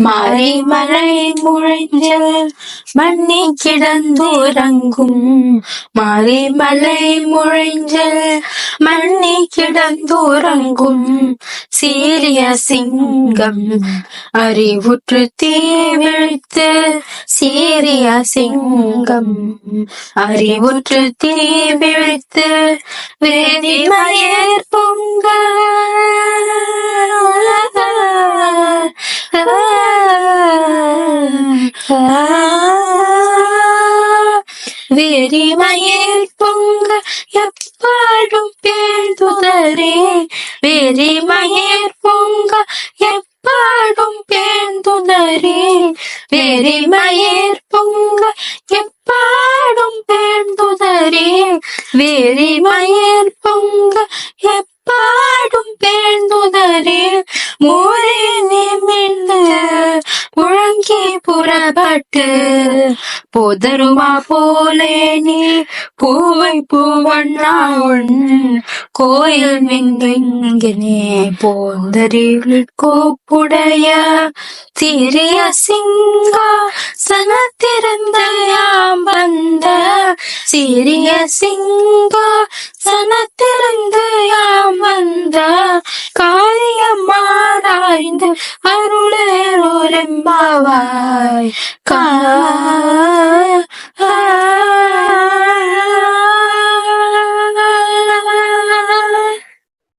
மாறி மழை முழைஞ்சல் மண்ணி கிடந்துறங்கும் மறைமலை முழைஞ்சல் மண்ணி கிடந்துறங்கும் சீரிய சிங்கம் அறிவுற்று தீவிழித்து சீரிய சிங்கம் அறிவுற்று தீவிழித்து வேதிமயர் வெறிமயில் பொங்க எப்பாடும் பேந்துதரே வெறிமயில் பொங்க எப்பாடும் பேந்துதரே வெறிமயில் பொங்க எப்பாடும் பேந்துதரே வெறிமயில் பொங்க எப்பாடும் பேந்துதரே மூரே புறப்பட்டு புதருமா போலே நீ? பூவை பூவண்ணா உன் கோயில் மின்கினே போந்தரில் கோப்புடைய சிறிய சிங்கா சனத்திருந்த வந்த சிறிய சிங்கா சனத்திருந்து யாம் வந்த காரியமாராய்ந்து പോലമ്മാവായി കാ